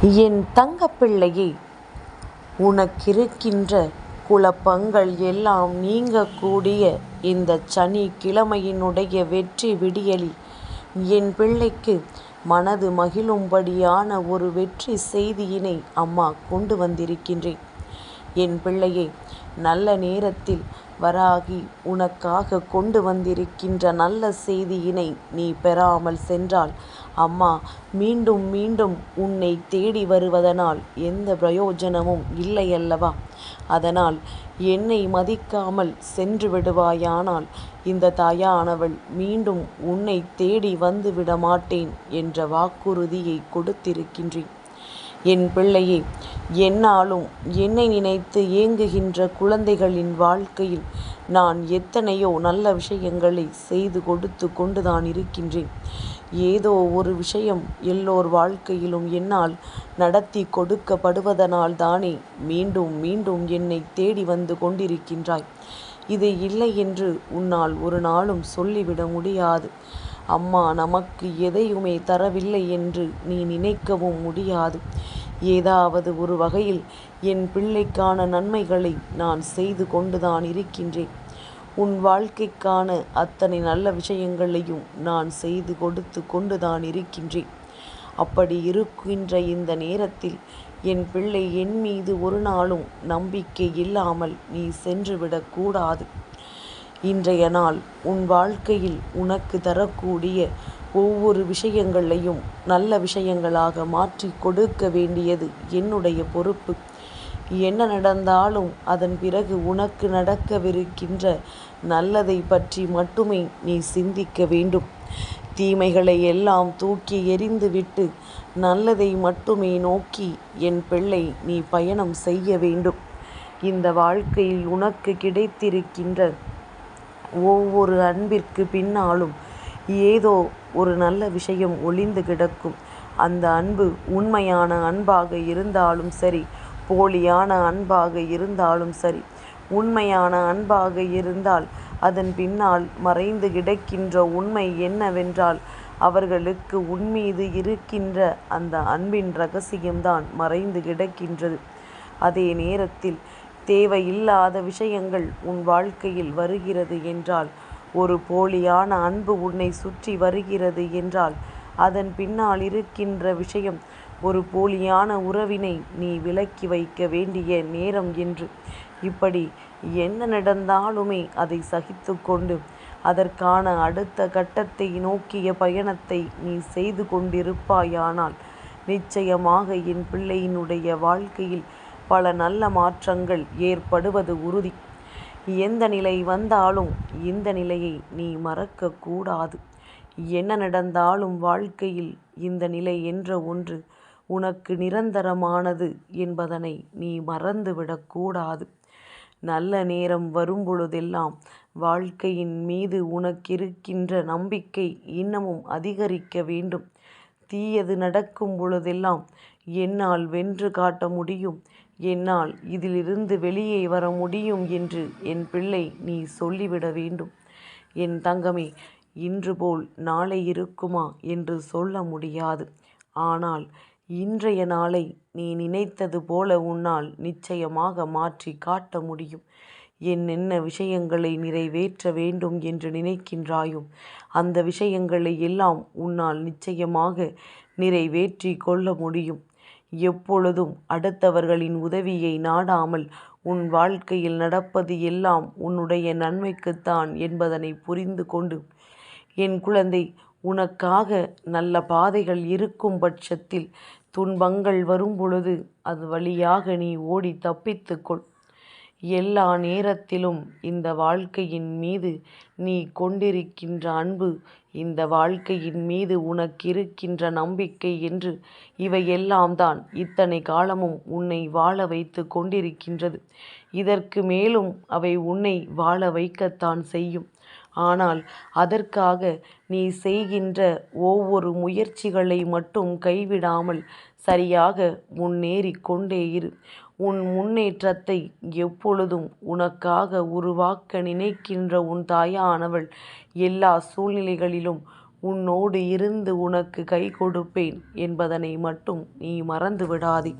என் தங்கப்பிள்ளையே உனக்கிருக்கின்ற குழப்பங்கள் எல்லாம் நீங்கக்கூடிய இந்த சனி கிழமையினுடைய வெற்றி விடியலில் என் பிள்ளைக்கு மனது மகிழும்படியான ஒரு வெற்றி செய்தியினை அம்மா கொண்டு வந்திருக்கின்றேன். என் பிள்ளையை நல்ல நேரத்தில் வராகி உனக்காக கொண்டு வந்திருக்கின்ற நல்ல செய்தியினை நீ பெறாமல் சென்றால் அம்மா மீண்டும் மீண்டும் உன்னை தேடி வருவதனால் எந்த பிரயோஜனமும் இல்லையல்லவா? அதனால் என்னை மதிக்காமல் சென்று விடுவாயானால் இந்த தாயானவள் மீண்டும் உன்னை தேடி வந்து விடமாட்டேன் என்ற வாக்குறுதியை கொடுத்திருக்கின்றேன். என் பிள்ளையே என்னாலும் என்னை நினைத்து ஏங்குகின்ற குழந்தைகளின் வாழ்க்கையில் நான் எத்தனையோ நல்ல விஷயங்களை செய்து கொடுத்து கொண்டுதான் இருக்கின்றேன். ஏதோ ஒரு விஷயம் எல்லோர் வாழ்க்கையிலும் என்னால் நடத்தி கொடுக்கப்படுவதனால்தானே மீண்டும் மீண்டும் என்னை தேடி வந்து கொண்டிருக்கின்றாய். இது இல்லையென்று உன்னால் ஒரு நாளும் சொல்லிவிட முடியாது. அம்மா நமக்கு எதையுமே தரவில்லை என்று நீ நினைக்கவும் முடியாது. ஏதாவது ஒரு வகையில் என் பிள்ளைக்கான நன்மைகளை நான் செய்து கொண்டுதான் இருக்கின்றேன். உன் வாழ்க்கைக்கான அத்தனை நல்ல விஷயங்களையும் நான் செய்து கொடுத்து கொண்டுதான் இருக்கின்றேன். அப்படி இருக்கின்ற இந்த நேரத்தில் என் பிள்ளை என் மீது ஒரு நாளும் நம்பிக்கை இல்லாமல் நீ சென்றுவிடக்கூடாது இன்றைய நாள் உன் வாழ்க்கையில் உனக்கு தரக்கூடிய ஒவ்வொரு விஷயங்களையும் நல்ல விஷயங்களாக மாற்றிக் கொடுக்க வேண்டியது என்னுடைய பொறுப்பு. என்ன நடந்தாலும் அதன் பிறகு உனக்கு நடக்கவிருக்கின்ற நல்லதை பற்றி மட்டுமே நீ சிந்திக்க வேண்டும். தீமைகளை எல்லாம் தூக்கி எறிந்துவிட்டு நல்லதை மட்டுமே நோக்கி என் பிள்ளை நீ பயணம் செய்ய வேண்டும். இந்த வாழ்க்கையில் உனக்கு கிடைத்திருக்கின்ற ஒவ்வொரு அன்பிற்கு பின்னாலும் ஏதோ ஒரு நல்ல விஷயம் ஒளிந்து கிடக்கும். அந்த அன்பு உண்மையான அன்பாக இருந்தாலும் சரி போலியான அன்பாக இருந்தாலும் சரி உண்மையான அன்பாக இருந்தால் அதன் பின்னால் மறைந்து கிடக்கின்ற உண்மை என்னவென்றால் அவர்களுக்கு உன்மீது இருக்கின்ற அந்த அன்பின் ரகசியம்தான் மறைந்து கிடக்கின்றது. அதே நேரத்தில் தேவையில்லாத விஷயங்கள் உன் வாழ்க்கையில் வருகிறது என்றால் ஒரு போலியான அன்பு உன்னை சுற்றி வருகிறது என்றால் அதன் பின்னால் இருக்கின்ற விஷயம் ஒரு போலியான உறவினை நீ விலக்கி வைக்க வேண்டிய நேரம் என்று. இப்படி என்ன நடந்தாலுமே அதை சகித்து கொண்டு அதற்கான அடுத்த கட்டத்தை நோக்கிய பயணத்தை நீ செய்து கொண்டிருப்பாயானால் நிச்சயமாக என் பிள்ளையினுடைய வாழ்க்கையில் பல நல்ல மாற்றங்கள் ஏற்படுவது உறுதி. எந்த நிலை வந்தாலும் இந்த நிலையை நீ மறக்கக்கூடாது என்ன நடந்தாலும் வாழ்க்கையில் இந்த நிலை என்ற ஒன்று உனக்கு நிரந்தரமானது என்பதனை நீ மறந்துவிடக்கூடாது நல்ல நேரம் வரும்பொழுதெல்லாம் வாழ்க்கையின் மீது உனக்கிருக்கின்ற நம்பிக்கை இன்னமும் அதிகரிக்க வேண்டும். தீயது நடக்கும் பொழுதெல்லாம் என்னால் வென்று காட்ட முடியும். என்னால் இதிலிருந்து வெளியே வர முடியும் என்று என் பிள்ளை நீ சொல்லிவிட வேண்டும். என் தங்கமே இன்று போல் நாளை இருக்குமா என்று சொல்ல முடியாது. ஆனால் இன்றைய நாளை நீ நினைத்தது போல உன்னால் நிச்சயமாக மாற்றி காட்ட முடியும். என்னென்ன விஷயங்களை நிறைவேற்ற வேண்டும் என்று நினைக்கின்றாயோ அந்த விஷயங்களை எல்லாம் உன்னால் நிச்சயமாக நிறைவேற்றி கொள்ள முடியும். எப்பொழுதும் அடுத்தவர்களின் உதவியை நாடாமல் உன் வாழ்க்கையில் நடப்பது எல்லாம் உன்னுடைய நன்மைக்குத்தான் என்பதனை புரிந்து கொண்டு என் குழந்தை உனக்காக நல்ல பாதைகள் இருக்கும் பட்சத்தில் துன்பங்கள் வரும்பொழுது அது வழியாக நீ ஓடித் தப்பித்துக்கொள் எல்லா நேரத்திலும் இந்த வாழ்க்கையின் மீது நீ கொண்டிருக்கின்ற அன்பு இந்த வாழ்க்கையின் மீது உனக்கிருக்கின்ற நம்பிக்கை என்று இவையெல்லாம் தான் இத்தனை காலமும் உன்னை வாழ வைத்துக் கொண்டிருக்கின்றது. இதற்கு மேலும் அவை உன்னை வாழ வைக்கத்தான் செய்யும். ஆனால் அதற்காக நீ செய்கின்ற ஒவ்வொரு முயற்சிகளை மட்டும் கைவிடாமல் சரியாக முன்னேறிக் கொண்டே இரு. உன் முன்னேற்றத்தை எப்பொழுதும் உனக்காக உருவாக்க நினைக்கின்ற உன் தாயானவள் எல்லா சூழ்நிலைகளிலும் உன்னோடு இருந்து உனக்கு கை கொடுப்பேன் என்பதனை மட்டும் நீ மறந்து விடாதே.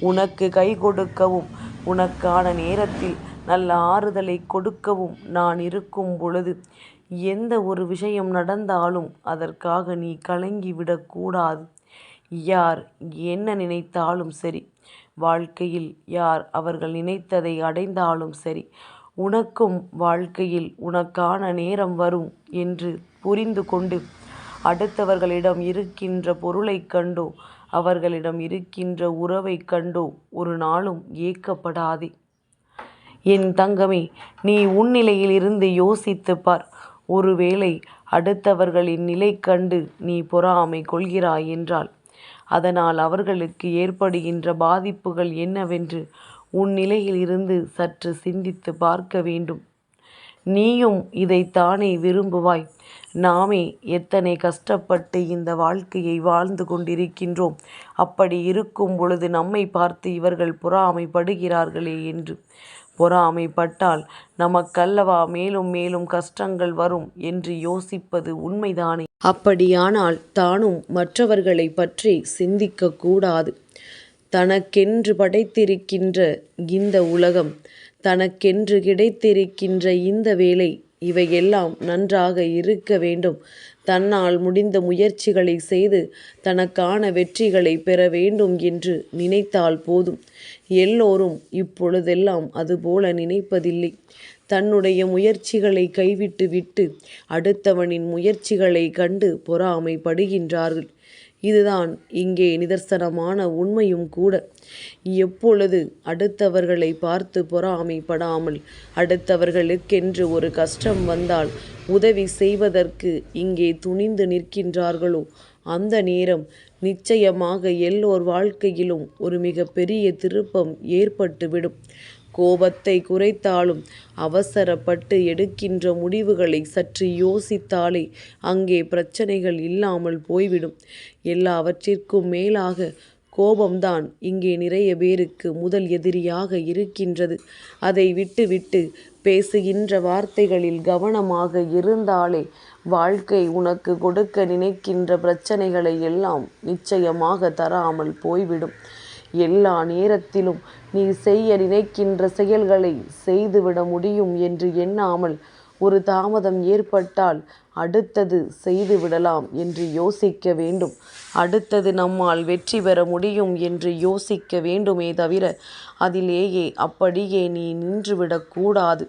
உனக்கு கை கொடுக்கவும் உனக்கான நேரத்தில் நல்ல ஆறுதலை கொடுக்கவும் நான் இருக்கும் பொழுது எந்த ஒரு விஷயம் நடந்தாலும் அதற்காக நீ கலங்கி விடக்கூடாது. யார் என்ன நினைத்தாலும் சரி. வாழ்க்கையில் யார் அவர்கள் நினைத்ததை அடைந்தாலும் சரி. உனக்கும் வாழ்க்கையில் உனக்கான நேரம் வரும் என்று புரிந்து கொண்டு அடுத்தவர்களிடம் இருக்கின்ற பொருளைக் கண்டோ அவர்களிடம் இருக்கின்ற உறவைக் கண்டோ ஒரு நாளும் ஏக்கப்படாதே. என் தங்கமே நீ உன் நிலையில் இருந்து யோசித்து பார். ஒருவேளை அடுத்தவர்களின் நிலை கண்டு நீ பொறாமை கொள்கிறாய் என்றால் அதனால் அவர்களுக்கு ஏற்படுகின்ற பாதிப்புகள் என்னவென்று உன் நிலையில் இருந்து சற்று சிந்தித்துப் பார்க்க வேண்டும். நீயும் இதைத்தானே விரும்புவாய். நாமே எத்தனை கஷ்டப்பட்டு இந்த வாழ்க்கையை வாழ்ந்து கொண்டிருக்கின்றோம். அப்படி இருக்கும் பொழுது நம்மை பார்த்து இவர்கள் பொறாமைப்படுகிறார்களே என்று. பொறாமைப்பட்டால் நமக்கல்லவா மேலும் மேலும் கஷ்டங்கள் வரும் என்று யோசிப்பது உண்மைதானே. அப்படியானால் தானும் மற்றவர்களைப் பற்றி சிந்திக்க கூடாது. தனக்கென்று படைத்திருக்கின்ற இந்த உலகம் தனக்கென்று கிடைத்திருக்கின்ற இந்த வேலை இவையெல்லாம் நன்றாக இருக்க வேண்டும். தன்னால் முடிந்த முயற்சிகளைச் செய்து தனக்கான வெற்றிகளைப் பெற வேண்டும் என்று நினைத்தால் போதும். எல்லோரும் இப்பொழுதெல்லாம் அதுபோல நினைப்பதில்லை. தன்னுடைய முயற்சிகளை கைவிட்டு விட்டு அடுத்தவனின் முயற்சிகளை கண்டு பொறாமைப்படுகின்றார்கள். இதுதான் இங்கே நிதர்சனமான உண்மையும் கூட. எப்பொழுது அடுத்தவர்களை பார்த்து பொறாமைப்படாமல் அடுத்தவர்களுக்கென்று ஒரு கஷ்டம் வந்தால் உதவி செய்வதற்கு இங்கே துணிந்து நிற்கின்றார்களோ அந்த நேரம் நிச்சயமாக எல்லோர் வாழ்க்கையிலும் ஒரு மிகப்பெரிய திருப்பம் ஏற்பட்டுவிடும் கோபத்தை குறைத்தாலும் அவசரப்பட்டு எடுக்கின்ற முடிவுகளை சற்று யோசித்தாலே அங்கே பிரச்சனைகள் இல்லாமல் போய்விடும். எல்லாவற்றிற்கும் மேலாக கோபம்தான் இங்கே நிறைய பேருக்கு முதல் எதிரியாக இருக்கின்றது. அதை விட்டுவிட்டு பேசுகின்ற வார்த்தைகளில் கவனமாக இருந்தாலே வாழ்க்கை உனக்கு கொடுக்க நினைக்கின்ற பிரச்சனைகளை எல்லாம் நிச்சயமாக தராமல் போய்விடும். எல்லா நேரத்திலும் நீ செய்ய நினைக்கின்ற செயல்களை செய்துவிட முடியும் என்று எண்ணாமல் ஒரு தாமதம் ஏற்பட்டால் அடுத்தது செய்துவிடலாம் என்று யோசிக்க வேண்டும். அடுத்தது நம்மால் வெற்றி பெற முடியும் என்று யோசிக்க வேண்டுமே தவிர அதிலேயே அப்படியே நீ நின்றுவிடக்கூடாது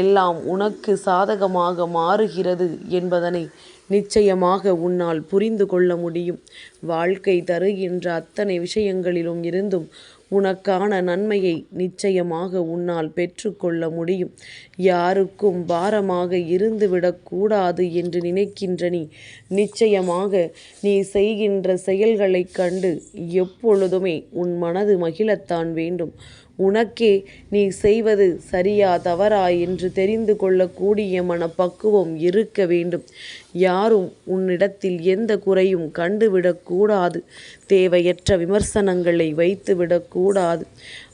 எல்லாம் உனக்கு சாதகமாக மாறுகிறது என்பதனை நிச்சயமாக உன்னால் புரிந்து கொள்ள முடியும். வாழ்க்கை தருகின்ற அத்தனை விஷயங்களிலும் இருந்தும் உனக்கான நன்மையை நிச்சயமாக உன்னால் பெற்றுக்கொள்ள முடியும். யாருக்கும் பாரமாக இருந்துவிடக்கூடாது என்று நினைக்கின்ற நீ நிச்சயமாக நீ செய்கின்ற செயல்களைக் கண்டு எப்பொழுதுமே உன் மனது மகிழத்தான் வேண்டும். உனக்கே நீ செய்வது சரியா தவறா என்று தெரிந்து கொள்ளக்கூடிய மனப்பக்குவம் இருக்க வேண்டும். யாரும் உன்னிடத்தில் எந்த குறையும் கண்டுவிடக்கூடாது தேவையற்ற விமர்சனங்களை வைத்துவிடக்கூடாது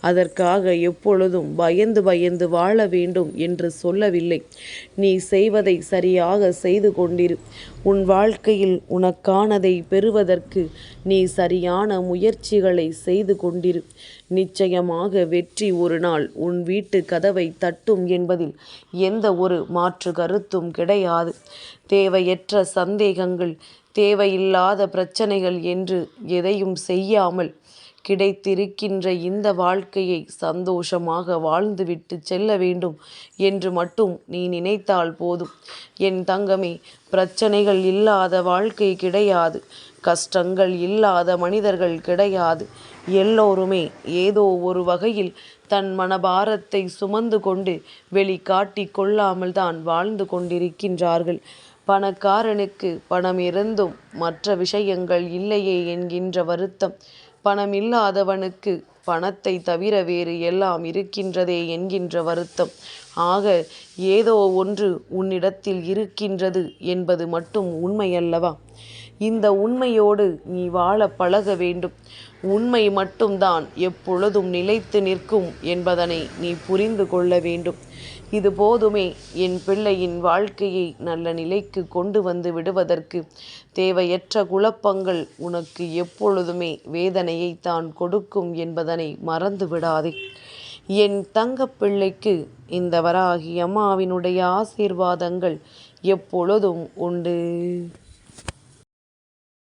அதற்காக எப்பொழுதும் பயந்து பயந்து வாழ வேண்டும் என்று சொல்லவில்லை. நீ செய்வதை சரியாக செய்து கொண்டிரு. உன் வாழ்க்கையில் உனக்கானதைப் பெறுவதற்கு நீ சரியான முயற்சிகளை செய்து கொண்டிரு. நிச்சயமாக வெற்றி ஒரு நாள் உன் வீட்டு கதவை தட்டும் என்பதில் எந்த ஒரு மாற்று கருத்தும் கிடையாது. தேவையற்ற சந்தேகங்கள் தேவையில்லாத பிரச்சனைகள் என்று எதையும் செய்யாமல் கிடைத்திருக்கின்ற இந்த வாழ்க்கையை சந்தோஷமாக வாழ்ந்துவிட்டு செல்ல வேண்டும் என்று மட்டும் நீ நினைத்தால் போதும். என் தங்கமே பிரச்சனைகள் இல்லாத வாழ்க்கை கிடையாது. கஷ்டங்கள் இல்லாத மனிதர்கள் கிடையாது. எல்லோருமே ஏதோ ஒரு வகையில் தன் மனபாரத்தை சுமந்து கொண்டு வெளிக்காட்டி கொள்ளாமல் தான் வாழ்ந்து கொண்டிருக்கின்றார்கள். பணக்காரனுக்கு பணம் இருந்தும் மற்ற விஷயங்கள் இல்லையே என்கின்ற வருத்தம். பணம் இல்லாதவனுக்கு பணத்தை தவிர வேறு எல்லாம் இருக்கின்றதே என்கின்ற வருத்தம். ஆக ஏதோ ஒன்று உன்னிடத்தில் இருக்கின்றது என்பது மட்டும் உண்மையல்லவா? இந்த உண்மையோடு நீ வாழப் பழக வேண்டும். உண்மை மட்டும்தான் எப்பொழுதும் நிலைத்து நிற்கும் என்பதனை நீ புரிந்து கொள்ள வேண்டும். இது போதுமே என் பிள்ளையின் வாழ்க்கையை நல்ல நிலைக்கு கொண்டு வந்து விடுவதற்கு தேவையற்ற குழப்பங்கள் உனக்கு எப்பொழுதுமே வேதனையைத்தான் கொடுக்கும் என்பதனை மறந்து விடாதே என் தங்கப்பிள்ளைக்கு இந்த வராகி அம்மாவினுடைய ஆசீர்வாதங்கள் எப்பொழுதும் உண்டு